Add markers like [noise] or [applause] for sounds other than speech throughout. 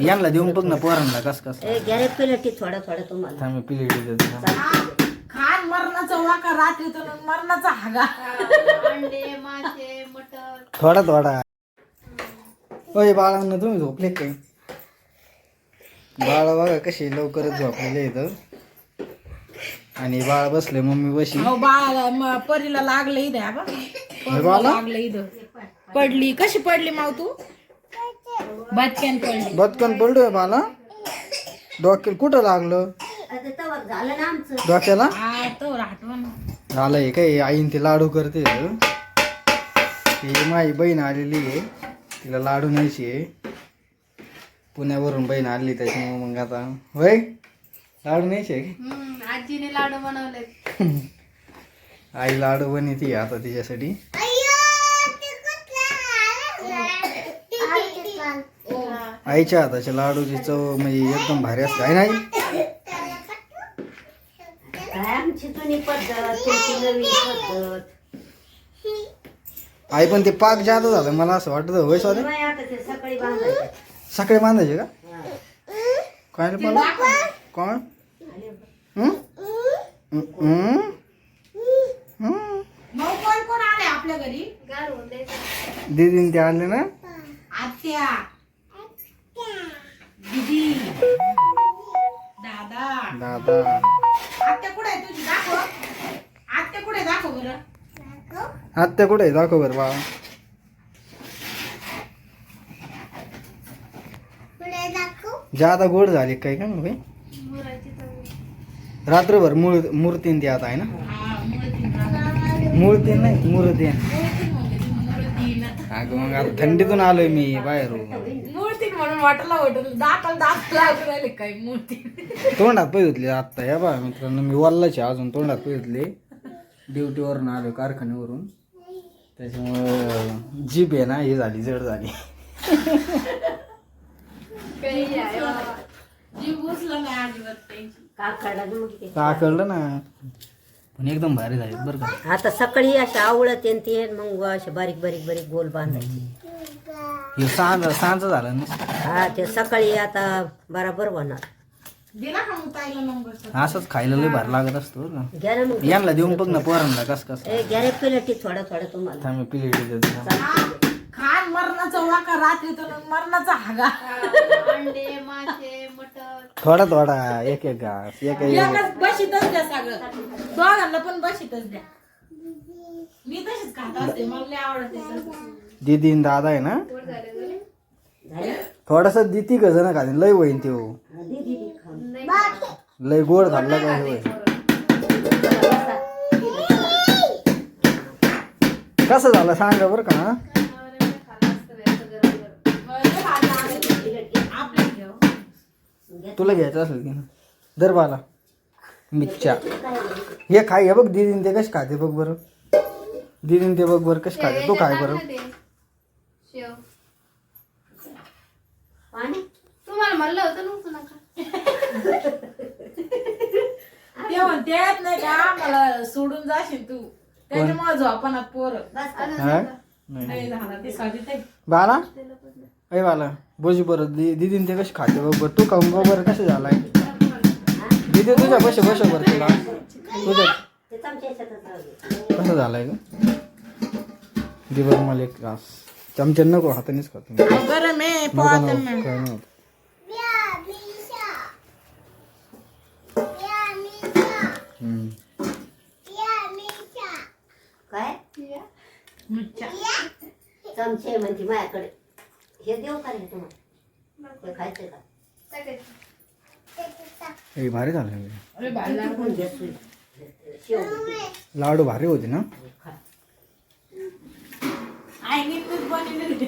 यांना देऊन बघ ना पोरांना कस कस ए घ्या रे प्लेटी थोडं थोडं तुम्हाला. थांबे प्लेट देतो. खान मरणाचा वाका रात्रीतून मरणाचा हागा. अंडे मासे मटर थोडा थोडा. ओय बाळांना तुम्ही झोपले काय बाळ बघा कशी लवकरच झोपलेले इथं. आणि बाळ बसले मम्मी बशी. अहो बाळाला म- परीला लागलं इथं हा बाळा? लागलं इथं. पडली कशी पडली माव तू? बचक्यान पडली. बदकन पडलोय बाला डोक्याला कुठं लागलं? आता तवर झालं ना आमचं. डोक्याला? हा तो आठवण झालंय काय? आईन ते लाडू करते ही. माझी बहीण आलेली आहे. तिला लाडू न्यायची आहे. पुण्यावरून बहीण आली त्याच्यामुळे मग आता. होय? लाडू न्यायचे आहे हम्म आजीने लाडू बनवले? [laughs] आई लाडू बनवते आता तिच्यासाठी. आईच्या हाताच्या लाडूची चव म्हणजे एकदम भारी असते. आहे नाही काय आमची जुनी पद्धत? तुमची नवीन पद्धत. आई पण ते पाक जादा झालं. मला असं वाटत होय सॉरी नाही आता ते सकाळी बांधायचं. सकाळी बांधायचे का? हा. काय रे मला कोण? हं? हं? हं? हं? मग कोण कोण आले आपल्या घरी? दीदीन ते आले ना? आत्या. दीदी. दादा. दादा आत्या कुठे आहे तुझी? दाखव. आत्या कुठे? दाखव बरं. आत्या कुठे आहे? दाखव बरं बाळा जादा गोड झाली काय का मग मुराची चव रात्रभर मूळ मूर्तीन ती आता आहे ना? हा. मूर्तीन नाही मूर्तीन मुळतीन ती मुळतीन. अगं मग आता थंडीतून आलोय मी बाहेर म्हणून वाटलं वाटलं दाताला दात लागून राहिले काय मुळतीन तोंडात पै धुतली आत्ता या बा मित्रांनो. मी वल्लाचे अजून तोंडात पै धुतले ड्युटीवरून आलो कारखान्यावरून. त्याच्यामुळं जीप आहे ना ही झाली जड झाली. काही आहे बाबा. जीव घुसला नाही अजिबात त्यांची काकडा मग ते. का कळलं ना. पण एकदम भारी झाली बरं का. आता सकाळी अशा आवळत येन ते मग असे बारीक बारीक बारीक गोल बांधायचे. हे सांज सांज झालं ना। हा ते सकाळी आता बराबर होणार. दिला का मग ताईला नंबर असंच खायला लय भार लागत असतो घ्या ना मग. यांना देऊन बघ ना पोरांना कस कस ए घ्या रे प्लेटी थोडं थोडं तुम्हाला. थांबे देतो. खान मरणाचा वाका रात्रीतून मरणाचा हागा. अंडे मासे मटर थोडा थोडा एक एक घास एक एक. एकाच बशीतच द्या सगळं. दोघांना पण बशीतच द्या. मी तशीच खात असते मला लय आवडते तसं. दीदी दादा आहे ना? थोडासा दिती का जण खाते लय होईन ते हो लय गोड झाला का होय कसं झालं? सांगा बरं का तुला घ्यायचं असेल की दर बाला. मिच्छा हे खाय हे बघ दिदीन ते कसे खाते बघ बरं. दिदीन ते बघ बरं कसे खाते. तू खाय बरं. शेव. पाणी तुम्हाला म्हणलं होतं नव्हतं नका [laughs] ते म्हणते नाही का? मला सोडून जाशील तू. त्याच्यामुळे झोपणार पोर. बस का? हा? नाही नाही झाला ते साधी ते. बाला अय बाला बोजी बरं दी दीदीन ते कशी खाते? बघ बरं तू खाऊन बघ बरं कसं झालाय. दीदी तुझ्या बस बस बरं तुला. तुझ्या ते चमच्या ह्याच्यातच राहू दे. कसं झालाय ग? दे बरं मला एक घास चमच्या नको हातानेच खातो मी. गरम आहे नको पोहात नको काय हम्म. चमचे म्हणते माझ्याकडे हे देऊ का रे तुम्हाला हे खायचं का टाकायचं. हे भारी झालं अरे. शेव. लाडू भारी होते ना खा. आईने तूच बनवले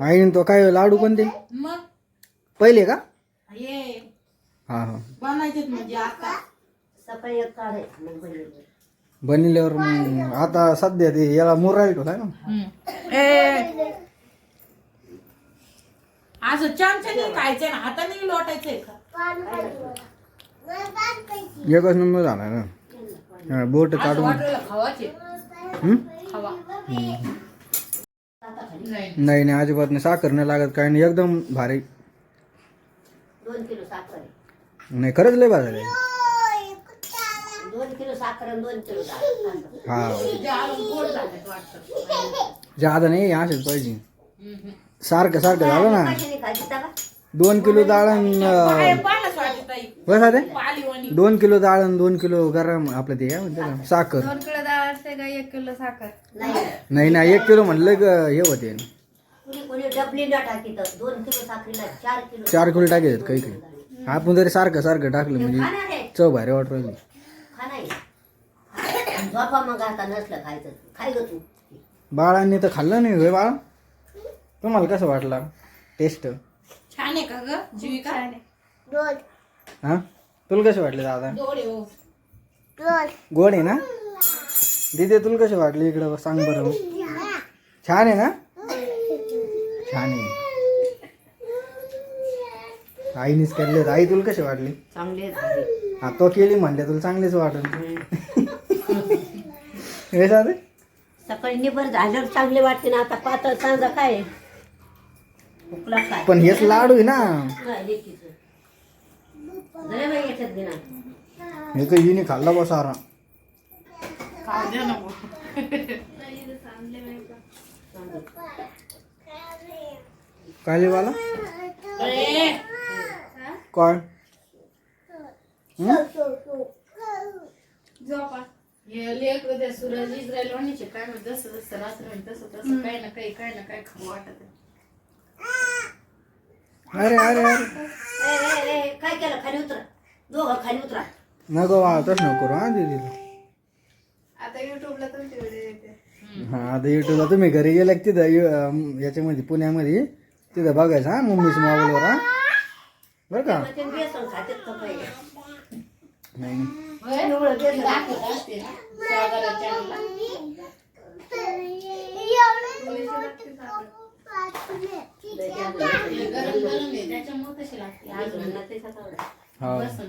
आईने तो काय लाडू कोणते मग? पहिले का? ये. हा हा. बनायचे म्हणजे आता. सकाळी एक काढायचं मग बनवलं. बनल्यावर मग आता सध्या ते याला मुरायला ठेवलाय ना. ए. असं चमच्याने खायचंय ना हाताने लोटायचंय का? एकच नंबर झाला ना. हा, बोट असं काढून. हम्म? खावा. नाही. नाही नाही अजिबात नाही. साखर नाही लागत काय नाही. एकदम भारी. दोन किलो साखर आहे. नाही खरंच लय बाजार आहे. दोन किलो साखर आणि दोन किलो डाळ. हा. जादा नाही असेच पाहिजे. सारखं सारखं झालं ना. कशाने खायची का दोन किलो डाळ आणि, अं, बस दोन किलो डाळ आणि दोन किलो गरम आपलं ते काय म्हणते साखर. दोन किलो डाळ असते का एक किलो साखर? नाही. नाही ना एक किलो म्हणलं ग हे होते. कुणी कुणी डबली न टाकी तर दोन किलो साखरीला चार किलो चार किलो टाकायचे काही काही. आपण जरी सारखं सारखं टाकलं म्हणजे खाणार आहे चव भारी वाटत राहिली. खाणार आहे झोपा मग आता नसलं खायचं. खाय ग तू. बाळांनी तर खाल्लं नाही होय बाळा. तुम्हाला कसं वाटला? टेस्ट छान आहे का ग? जीविका? हा? तुला कसे वाटले दादा? गोड आहे हो. गोड आहे ना? दिदी तुला कसे वाटले इकडं सांग बरं छान आहे ना? छान आहे. आईनेच केले आई तुला कसे वाटले चांगले झाले हा तो केली म्हणले तुला चांगलेच वाटल हे साधे? सकाळी निबर झाल्यावर चांगले वाटते ना. आता पातळ सांगा काय? पण हेच लाडू आहे ना. हा. झालं काही हिने खाल्ला बा काय वाला काय? झोपा. लेकरं त्या सूरज इस्रायल वाणीचे. काय म्हणते जसं जसं रात्र होईल तसं तसं. काही ना काही काही ना काही खाऊ वाटत. अरे अरे अरे. ए, ए, ए, काय केलं? खाली उतरा. दोघं खाली उतरा. नको तसं नको करू हा दीदी आता युट्यूबला तुमची व्हिडिओ येते हा आता युट्यूबला तुम्ही घरी गेला की तिथं यु- अं, याच्यामध्ये पुण्यामध्ये तिथं बघायचं हा मम्मीच्या मोबाईलवर हा बरं का मग ते बेसन खात्यात तर काय नाही नाही. होय? मी दाखवत असते ना, सागरच्या channel ला. हे गरम गरम आहे त्याच्यामुळे कशी लागते अजून हा बसन